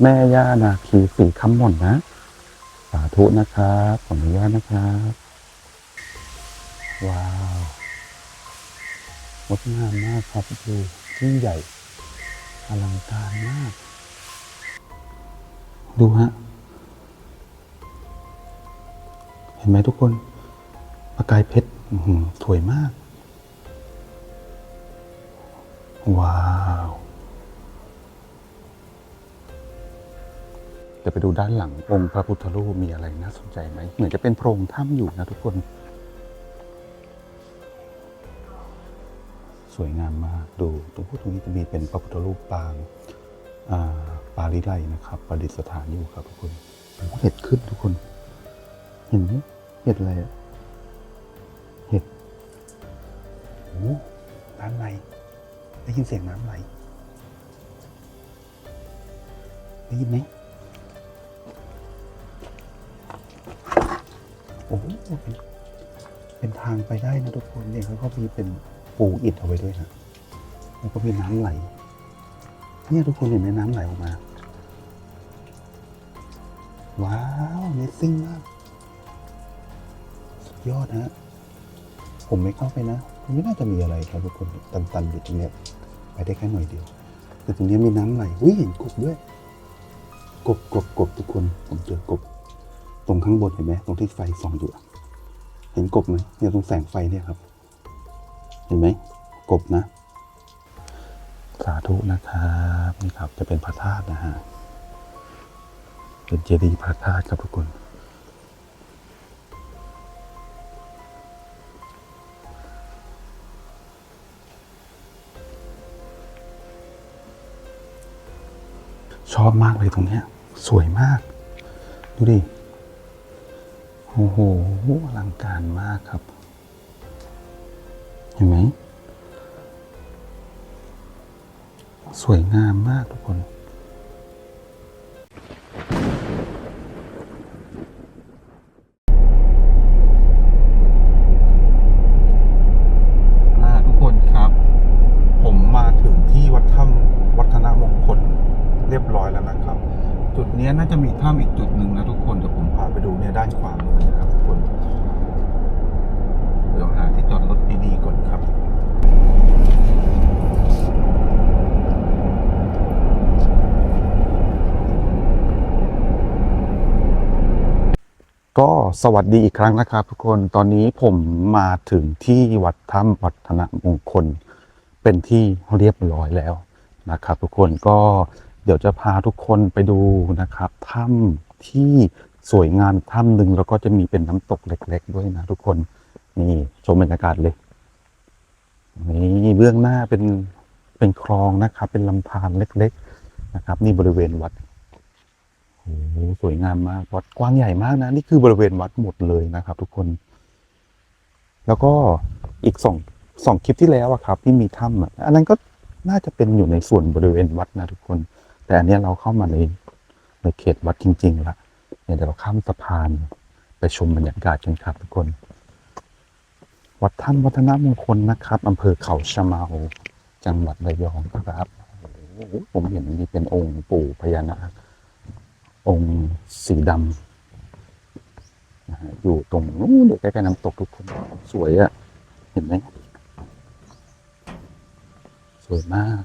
แม่ย่านาคีสีคำหม่นนะ สาธุนะครับขออนุญาตนะครับ ว้าวงดงามมากครับดูยิ่งใหญ่อลังการมาก ดูฮะ เห็นไหมทุกคนประกายเพชรสวยมาก ว้าว เดี๋ยวไปดูด้านหลังองค์พระพุทธรูปมีอะไรน่าสนใจไหมเหมือนจะเป็นโพรงถ้ำอยู่นะทุกคน สวยงามมากดูตรงพวกตรงนี้จะมีเป็นพระพุทธรูปปางาปาลิไลนะครับ ประดิษฐานอยู่ครับทุกคนโอ้โหเห็ดขึ้นทุกคน เห็นไหมเห็ดอะไรอะเห็ดโอ้น้ำไหลได้ยินเสียงน้ำไหลได้ยินไหม โอ้โหเป็นเป็นทางไปได้นะทุกคนเนี่ยเขาก็มีเป็นปูอิฐเอาไว้ด้วยนะแล้วก็มีน้ำไหลเนี่ยทุกคนเห็นไหมน้ำไหลออกมา ว้าวเนสซิ่งมากสุดยอดฮะผมไม่เข้าไปนะมันไม่น่าจะมีอะไรครับทุกคนตันๆอยู่ตรงเนี้ยไปได้แค่หน่อยเดียว แต่ตรงนี้มีน้ำไหลอุ้ยเห็นกบด้วย กบกบกบทุกคนผมเจอกบ ตรงข้างบนเห็นไหมตรงที่ไฟส่องอยู่เห็นกบไหมเนี่ยตรงแสงไฟเนี่ยครับ เห็นไหมกบนะ สาธุนะครับนี่ครับ จะเป็นพระธาตุนะฮะเป็นเจดีย์พระธาตุครับทุกคนชอบมากเลยตรงเนี้ย สวยมาก ดูดิ โอ้โหอลังการมากครับ เห็นไหม สวยงามมากทุกคน อ่าทุกคนครับ ผมมาถึงที่วัดถ้ำวัฒนมงคลเรียบร้อยแล้วนะครับ จุดเนี้ยน่าจะมีถ้ำอีกจุดหนึ่งนะทุกคนเดี๋ยวผมพาไปดูเนี่ยด้านขวามือนะครับทุกคน เดี๋ยวหาที่จอดรถดีๆก่อนครับ ก็สวัสดีอีกครั้งนะครับทุกคนตอนนี้ผมมาถึงที่วัดถ้ำวัฒนมงคล เป็นที่เรียบร้อยแล้วนะครับ ทุกคนก็เดี๋ยวจะพาทุกคนไปดูนะครับถ้ำที่สวยงามถ้ำหนึ่งแล้วก็จะมีเป็นน้ำตกเล็ก ๆ ด้วยนะทุกคนนี่ชมบรรยากาศเลยนี่เบื้องหน้าเป็นเป็นคลองนะครับ เป็นลำธารเล็ก ๆ นะครับ นี่บริเวณวัด โอ้โหสวยงามมากวัดกว้างใหญ่มากนะ นี่คือบริเวณวัดหมดเลยนะครับ ทุกคน แล้วก็อีกสองสองคลิปที่แล้วอะครับ ที่มีถ้ำอะอันนั้นก็น่าจะเป็นอยู่ในส่วนบริเวณวัดนะทุกคน แต่อันนี้เราเข้ามาในในเขตวัดจริงๆละเนี่ยเดี๋ยวเราข้ามสะพานไปชมบรรยากาศกันครับทุกคน วัดถ้ำวัฒนมงคลนะครับอำเภอเขาชะเมาจังหวัดระยองครับโอ้โหผมเห็นมีเป็นองค์ปู่พญานาค องค์สีดำนะฮะอยู่ตรงนู้นเดี๋ยวใกล้ๆน้ำตกทุกคนสวยอะเห็นไหมสวยมาก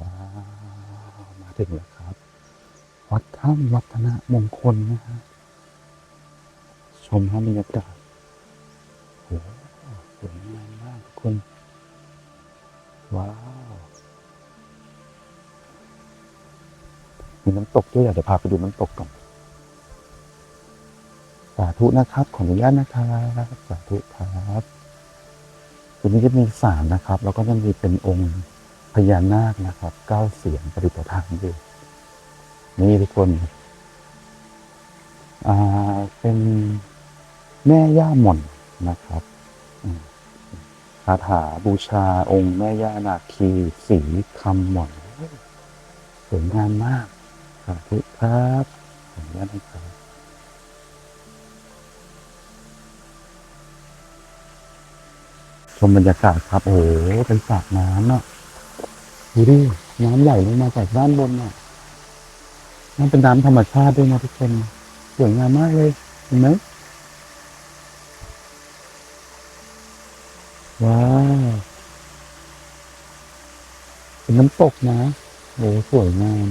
ว้าวมาถึงแล้วครับ วัดถ้ำวัฒนมงคลนะฮะชมฮะบรรยากาศโอ้โหสวยงามมากทุกคน ว้าว มีน้ำตกด้วยอยากจะพาไปดูน้ำตกก่อนสาธุนะครับ ขออนุญาตนะครับสาธุครับตัวนี้จะมีสารนะครับ แล้วก็จะมีเป็นองค์พญานาคนะครับเก้าเสียงปฏิปทานอยู่นี่ทุกคนอ่าเป็นแม่ย่าหม่อนนะครับคาถาบูชาองค์แม่ย่านาคีสีคำหม่อนสวยงามมากาธุครับขออนุญาตนะครับชมบรรยากาศครับ โอ้โหเป็นสระน้ำอะดูดิน้ำไหลลงมาจากด้านบนอะนั่นเป็นน้ำธรรมชาติด้วยนะทุกคนสวยงามมากเลยเห็นไหมว้าวเป็นน้ำตกนะโหสวยงาม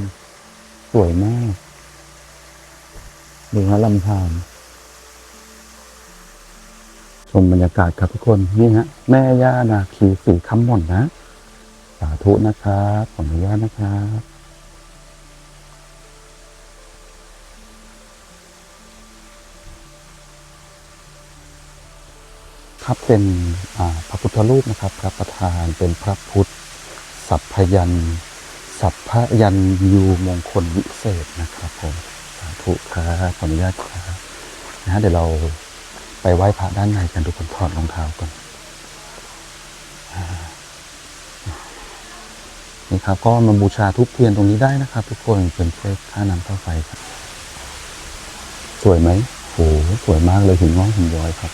สวยมากดูฮะลำธารชมบรรยากาศครับทุกคนนี่ฮะ แม่ย่านาคีสีคำหม่นนะ สาธุนะครับขออนุญาตนะครับครับเป็นพระพุทธรูปนะครับ พระประธานเป็นพระพุทธ สัพพยัน สัพพยันยูมงคลวิเศษนะครับผมสาธุครับขออนุญาตครับนะฮะเดี๋ยวเราไปไหว้พระด้านในกันทุกคนถอดรองเท้าก่อนนี่ครับ ก็มาบูชาทุกเทียนตรงนี้ได้นะครับ ทุกคนเป็นเพื่อค่าน้ำค่าไฟครับ สวยไหมโอ้โหสวยมากเลยหินงอกหินย้อยครับ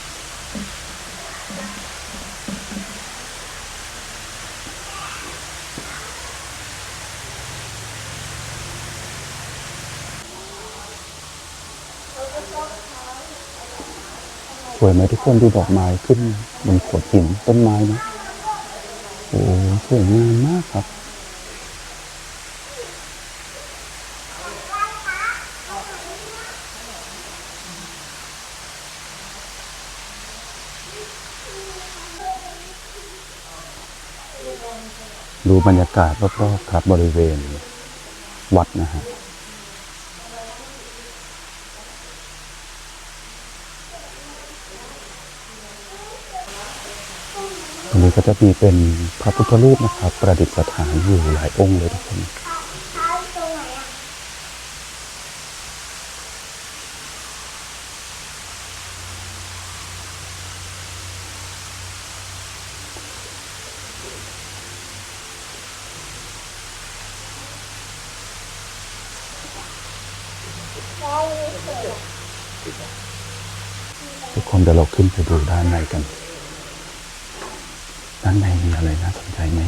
วยไหมทุกคนดูดอกไม้ขึ้นบนโขดหินต้นไม้นะโอ้สวยงามมากครับดูบรรยากาศรอบๆครับบริเวณวัดนะฮะ ตรงนี้ ก็จะมีเป็นพระพุทธรูปนะครับ ประดิษฐานอยู่หลายองค์เลยทุกคนทุกคนเดี๋ยวเราขึ้นไปดูด้านในกันานในมีอะไรน่าสนใจไหม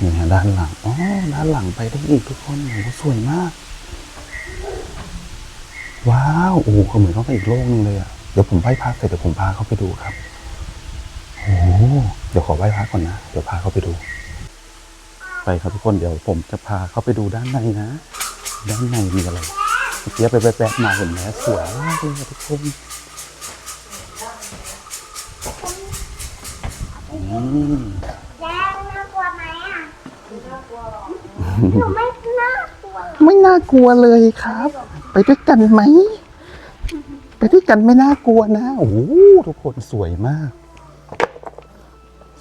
นี่ฮะด้านหลังอ๋อด้านหลังไปได้อีกทุกคนโอ้โหสวยมาก ว้าวโอ้โหเขาเหมือนเข้าไปอีกโลกหนึงเลยอะเดี๋ยวผมไหว้พระเสร็จเดี๋ยวผมพาเขาไปดูครับโอ้โหเดี๋ยวขอไหว้พระก่อนนะเดี๋ยวพาเขาไปดู ไปครับทุกคนเดี๋ยวผมจะพาเขาไปดูด้านในนะ ด้านในมีอะไรเมื่อกี้ไปแวะๆมาเห็นไหมสวยมากเลยทุกคน อืม แล้วน่ากลัวไหมอะหนูไม่น่ากลัวไม่น่ากลัวเลยครับ ไปด้วยกันไหม ไปด้วยกันไม่น่ากลัวนะ โอ้โหทุกคนสวยมาก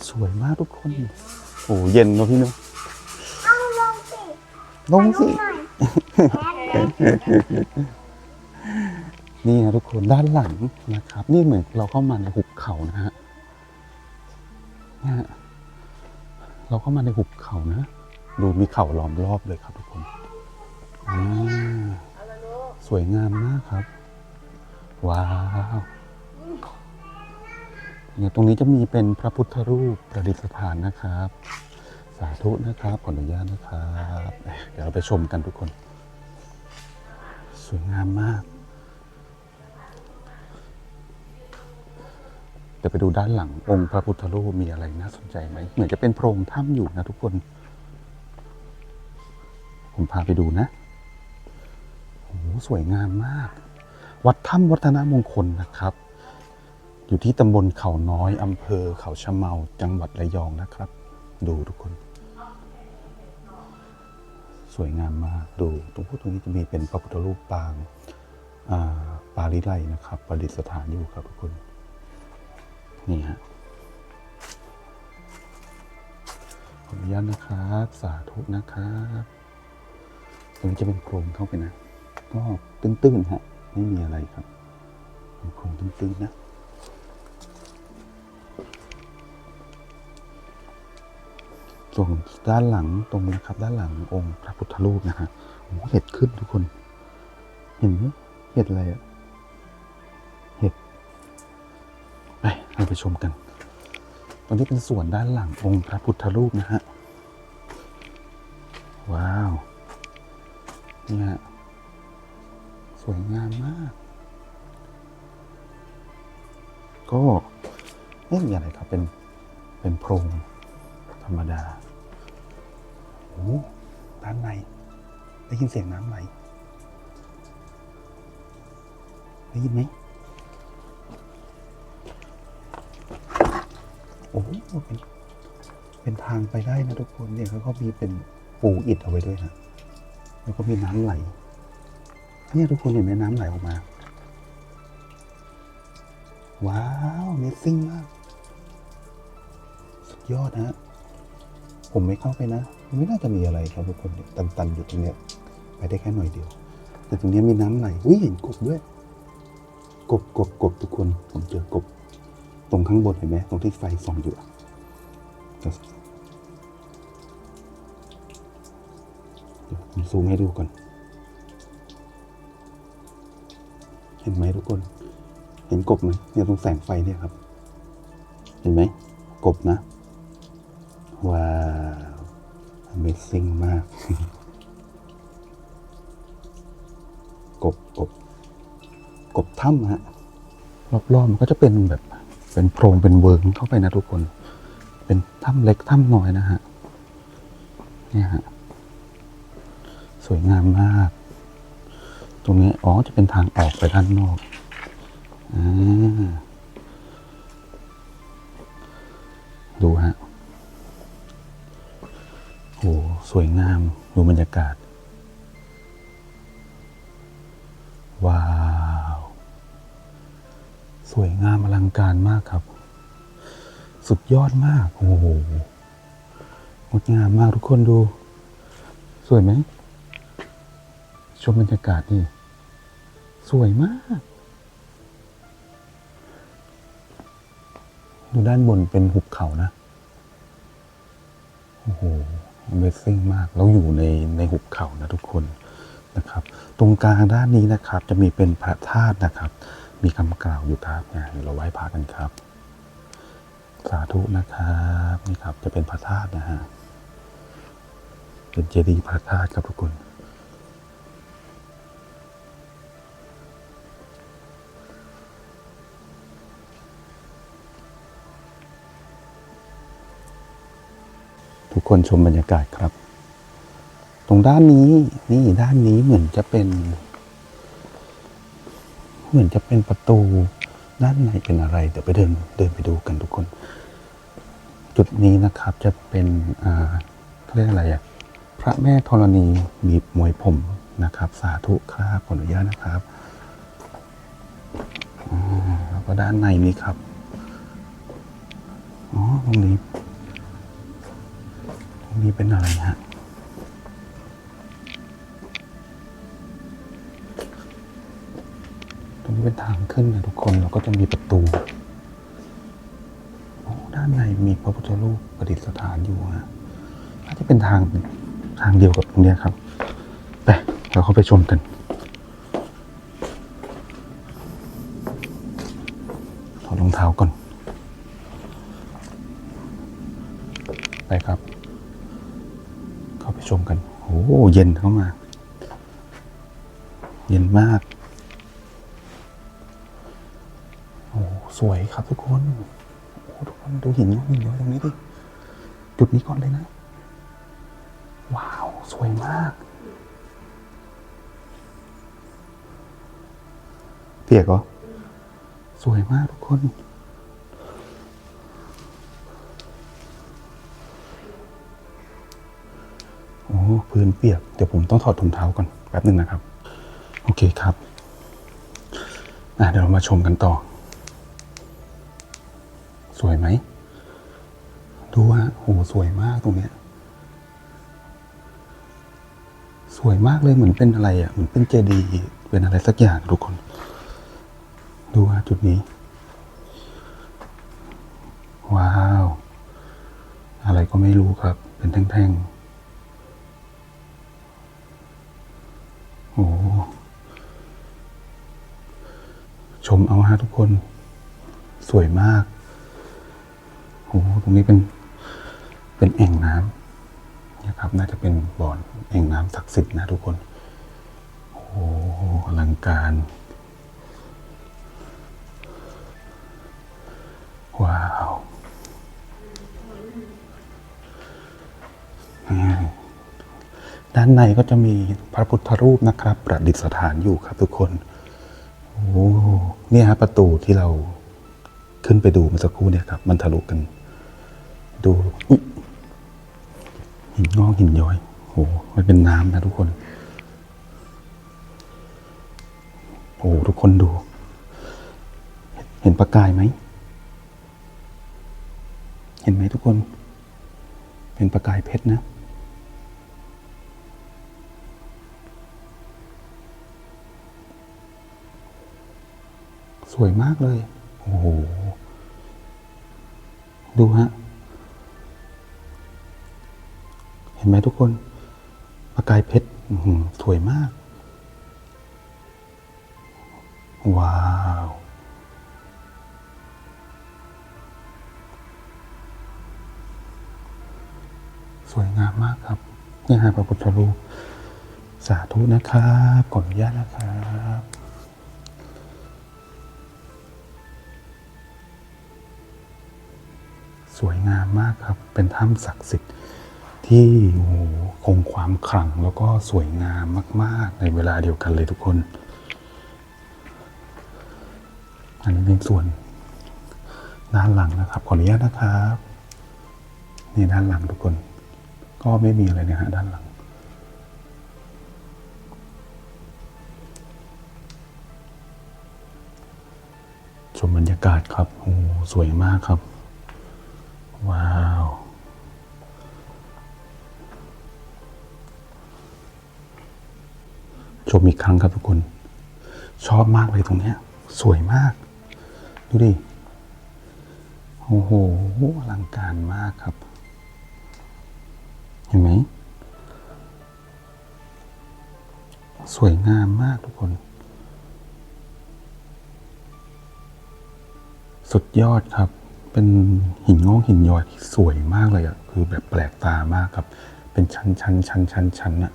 สวยมากทุกคนโอ้เย็นเนอะพี่เนอะเอาลงสิลงสิหน่อยแอนเลยนี่นะทุกคนด้านหลังนะครับ นี่เหมือนเราเข้ามาในหุบเขานะฮะ เนี่ยฮะเราเข้ามาในหุบเขานะ ดูมีเขาล้อมรอบเลยครับทุกคนอ่าสวยงามมากครับ ว้าวเนี่ยตรงนี้จะมีเป็นพระพุทธรูปประดิษฐานนะครับ สาธุนะครับขออนุญาตนะครับ เดี๋ยวเราไปชมกันทุกคน สวยงามมาก เดี๋ยวไปดูด้านหลังองค์พระพุทธรูปมีอะไรน่าสนใจไหมเหมือนจะเป็นโพรงถ้ำอยู่นะทุกคน ผมพาไปดูนะโอ้โหสวยงามมาก วัดถ้ำวัฒนมงคลนะครับ อยู่ที่ตำบลเขาน้อยอำเภอเขาชะเมาจังหวัดระยองนะครับ ดูทุกคน สวยงามมากดูตรงพวกตรงนี้จะมีเป็นพระพุทธรูปปางปาลิไลนะครับ ประดิษฐานอยู่ครับทุกคน นี่ฮะขออนุญาตนะครับ สาธุนะครับตรงนี้จะเป็นโครงเข้าไปนะ ก็ตื้นๆฮะ ไม่มีอะไรครับเป็นโครงตื้นๆนะส่วนด้านหลังตรงนะครับ ด้านหลังองค์พระพุทธรูปนะฮะโอ้โหเห็ดขึ้นทุกคน เห็นไหมเห็ดอะไรอะ เราไปชมกัน ตรงนี้เป็นส่วนด้านหลังองค์พระพุทธรูปนะฮะ ว้าว เนี่ย สวยงามมาก ก็ไม่มีอะไรครับ เป็น เป็นโพรงธรรมดา โอ้ด้านใน ได้ยินเสียงน้ำไหล ได้ยินไหม โอ้โหเป็นเป็นทางไปได้นะทุกคนเนี่ยเขาก็มีเป็นปูอิฐเอาไว้ด้วยนะแล้วก็มีน้ำไหลเนี่ยทุกคนเห็นไหมน้ำไหลออกมา ว้าวเมซิ่งมากสุดยอดนะฮะผมไม่เข้าไปนะ ไม่น่าจะมีอะไรครับทุกคนเนี่ยตันๆอยู่ตรงเนี้ยไปได้แค่หน่อยเดียว แต่ตรงเนี้ยมีน้ำไหลอุ้ยเห็นกบด้วย กบกบกบทุกคนผมเจอกบ ตรงข้างบนเห็นไหมตรงที่ไฟส่องอยู่อะเดี๋ยวเดี๋ยวผมซูมให้ดูก่อน เห็นไหมทุกคน เห็นกบไหมเนี่ยตรงแสงไฟเนี่ยครับ เห็นไหมกบนะ ว้าว Amazing มาก กบกบกบถ้ำฮะรอบๆมันก็จะเป็นแบบ เป็นโพรงเป็นเวิร์งเข้าไปนะทุกคน เป็นถ้ำเล็กถ้ำน้อยนะฮะเนี่ยฮะสวยงามมาก ตรงนี้อ๋อจะเป็นทางออกไปด้านนอกอ่าดูฮะโอ้สวยงามดูบรรยากาศ สวยงามอลังการมากครับ สุดยอดมากโอ้โหงดงามมากทุกคนดู สวยไหมชมบรรยากาศนี่สวยมาก ดูด้านบนเป็นหุบเขานะ โอ้โห Amazing มากแล้วอยู่ในในหุบเขานะทุกคนนะครับ ตรงกลางด้านนี้นะครับ จะมีเป็นพระธาตุนะครับ มีคำกล่าวอยู่ครับเนี่ยเดี๋ยวเราไหว้พระกันครับ สาธุนะครับนี่ครับจะเป็นพระธาตุนะฮะเป็นเจดีย์พระธาตุครับทุกคนทุกคนชมบรรยากาศครับ ตรงด้านนี้นี่ด้านนี้เหมือนจะเป็น เหมือนจะเป็นประตูด้านในเป็นอะไร เดี๋ยวไปเดินเดินไปดูกันทุกคน จุดนี้นะครับจะเป็นอ่าเขาเรียกอะไรอะพระแม่ธรณีบีบมวยผมนะครับ สาธุครับขออนุญาตนะครับแล้วก็ด้านในนี้ครับอ๋อตรงนี้ตรงนี้เป็นอะไรฮะ รงนี้เป็นทางขึ้นนะทุกคนเราก็จะมีประตู ด้านในมีพระพุทธรูปประดิษฐานอยู่ฮะน่าจะเป็นทางทางเดียวกับตรงนี้ครับ ไปเราเข้าไปชมกันถอดรองเท้าก่อน ไปครับ เข้าไปชมกัน โอ้เย็นเข้ามา เย็นมาก สวยครับทุกคนโอ้ทุกคนดูหินย้อยหินย้อยตรงนี้ดิจุดนี้ก่อนเลยนะ ว้าว สวยมากเปียกเหรอสวยมากทุกคนโอ้พื้นเปียก เดี๋ยวผมต้องถอดถุงเท้าก่อนแป๊บหนึ่งนะครับ โอเคครับอะเดี๋ยวเรามาชมกันต่อ สวยไหม ดูฮะโอ้สวยมากตรงเนี้ย สวยมากเลยเหมือนเป็นอะไรอะ เหมือนเป็นเจดีย์เป็นอะไรสักอย่างทุกคน ดูฮะจุดนี้ ว้าว อะไรก็ไม่รู้ครับ เป็นแท่งๆ โอ้ชมเอาฮะทุกคน สวยมาก โอ้ตรงนี้เป็นเป็นแอ่งน้ำนี่ยครับ น่าจะเป็นบ่อนแห่งน้ำศักดิ์สิทธิ์นะทุกคน โอ้โหอลังการว้าวด้านในก็จะมีพระพุทธรูปนะครับ ประดิษฐานอยู่ครับทุกคนโอ้เนี่ยฮะประตูที่เราขึ้นไปดูเมื่อสักครู่เนี่ยครับ มันทะลุกัน ดูอุ๊ยหินงอกหินย้อยโอ้มันเป็นน้ำนะทุกคน โอ้ทุกคนดู เห็นประกายไหม เห็นไหมทุกคน เป็นประกายเพชรนะ สวยมากเลย โอ้โห ดูฮะ ห็นไหมทุกคนประกายเพชรสวยมาก ว้าว สวยงามมากครับนี่ฮะพระพุทธรูปสาธุนะครับขออนุญาตนะครับสวยงามมากครับ เป็นถ้ำศักดิ์สิทธิ์ ที่โหคงความขลังแล้วก็สวยงามมาก ๆ ในเวลาเดียวกันเลยทุกคน อันนี้เป็นส่วนด้านหลังนะครับ ขออนุญาตนะครับนี่ด้านหลังทุกคน ก็ไม่มีอะไรนะฮะด้านหลัง ชมบรรยากาศครับโอ้โหสวยมากครับ ชมอีกครั้งครับทุกคน ชอบมากเลยตรงเนี้ย สวยมาก ดูดิ โอ้โหอลังการมากครับ เห็นไหม สวยงามมากทุกคน สุดยอดครับ เป็นหินงอกหินย้อยที่สวยมากเลยอะ่ะคือแบบแปลกตามากครับ เป็นชั้นชั้นชั้นชั้นชั้นอะ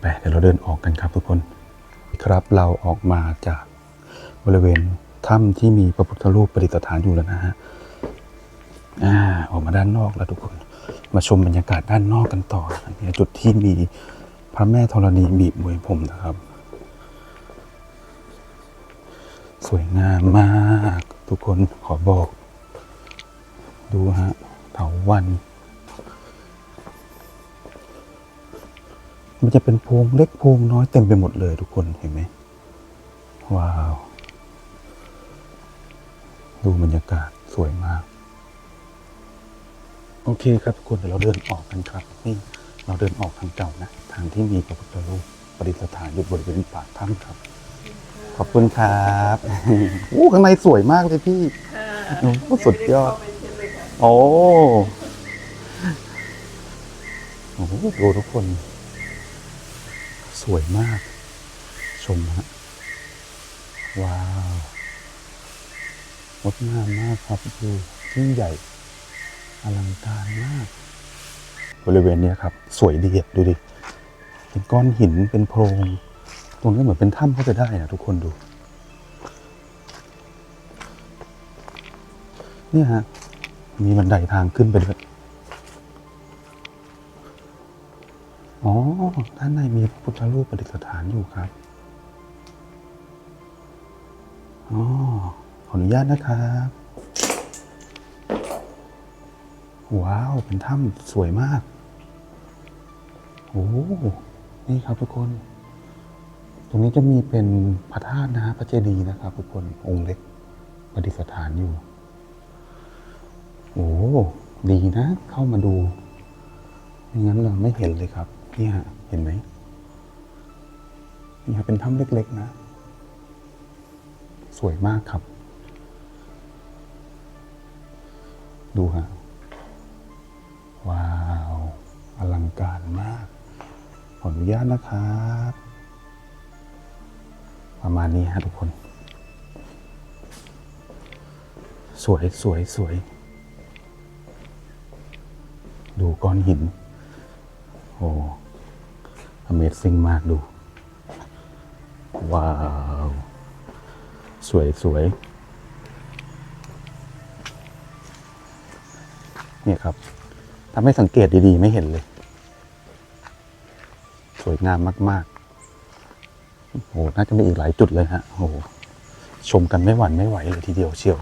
ไปเดี๋ยวเราเดินออกกันครับทุกคนครับเราออกมาจากบริเวณถ้ำที่มีพระพุทธรูปประดิษฐานอยู่แล้วนะฮะอ่าออกมาด้านนอกแล้วทุกคนมาชมบรรยากาศด้านนอกกันต่อนนี้จุดที่มีพระแม่ธรณีบีบมวยผมนะครับ สวยงามมาก ทุกคนขอบอก ดูฮะเถาวัน มันจะเป็นพรงเล็กพรงน้อยเต็มไปหมดเลยทุกคนเห็นไหมว้าว ดูบรรยากาศสวยมาก โอเคครับทุกคนเดี๋ยวเราเดินออกกันครับ นี่เราเดินออกทางเก่านะ ทางที่มีพระพุทธรูปประดิษฐานอยู่บริเวณปากถ้ำครับ ขอบคุณครับโอ้ข้างในสวยมากเลยพี่โอ้สุดยอด โอ้โหดูทุกคน สวยมาก ชมฮะ ว้าวงดงามมากครับดูยิ่งใหญ่ อลังการมาก บริเวณนี้ครับ สวยดีอะดูดิ เป็นก้อนหินเป็นโพรง ตรงนี้เหมือนเป็นถ้ำเข้าไปได้นะทุกคนดู เนี่ยฮะ มีบันไดทางขึ้นไปด้วย อ๋อ ด้านในมีพระพุทธรูปประดิษฐานอยู่ครับ อ๋อ ขออนุญาตนะครับ ว้าว เป็นถ้ำสวยมาก โอ้ นี่ครับทุกคน ตรงนี้จะมีเป็นพระธาตุนะฮะพระเจดีย์นะครับ ทุกคน องค์เล็กประดิษฐานอยู่ โอ้ ดีนะ เข้ามาดูไม่งั้นเราไม่เห็นเลยครับ นี่ฮะ เห็นไหมนี่ฮะเป็นถ้ำเล็กๆนะ สวยมากครับ ดูฮะ ว้าว อลังการมาก ขออนุญาตนะครับ ประมาณนี้ฮะทุกคน สวยสวยสวย ดูก้อนหิน โอ้ Amazing มากดู ว้าว สวยสวยเนี่ยครับถ้าไม่สังเกตดีๆ ไม่เห็นเลย สวยงามมากๆโอ้โหน่าจะมีอีกหลายจุดเลยฮะโอ้โหชมกันไม่หวั่นไม่ไหวเลยทีเดียวเชียว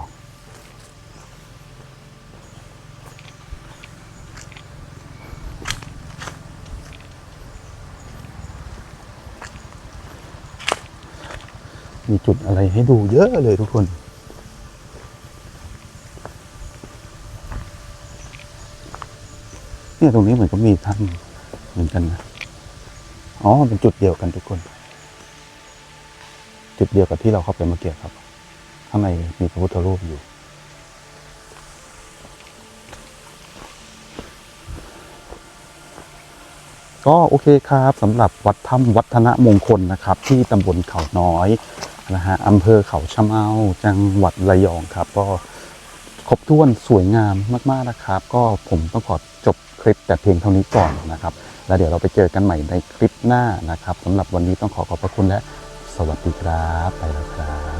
มีจุดอะไรให้ดูเยอะเลยทุกคน เนี่ยตรงนี้เหมือนก็มีถ้ำเหมือนกันนะ อ๋อ เป็นจุดเดียวกันทุกคน จุดเดียวกับที่เราเข้าไปเมื่อกี้ครับ ข้างในมีพระพุทธรูปอยู่ ก็โอเคครับสำหรับวัดถ้ำวัฒนมงคลนะครับ ที่ตำบลเขาน้อย นะฮะอำเภอเขาชะเมาจังหวัดระยองครับ ก็ครบถ้วนสวยงามมากๆนะครับ ก็ผมต้องขอจบคลิปแต่เพียงเท่านี้ก่อนนะครับ แล้วเดี๋ยวเราไปเจอกันใหม่ในคลิปหน้านะครับสำหรับวันนี้ต้องขอขอบพระคุณและสวัสดีครับไปแล้วครับ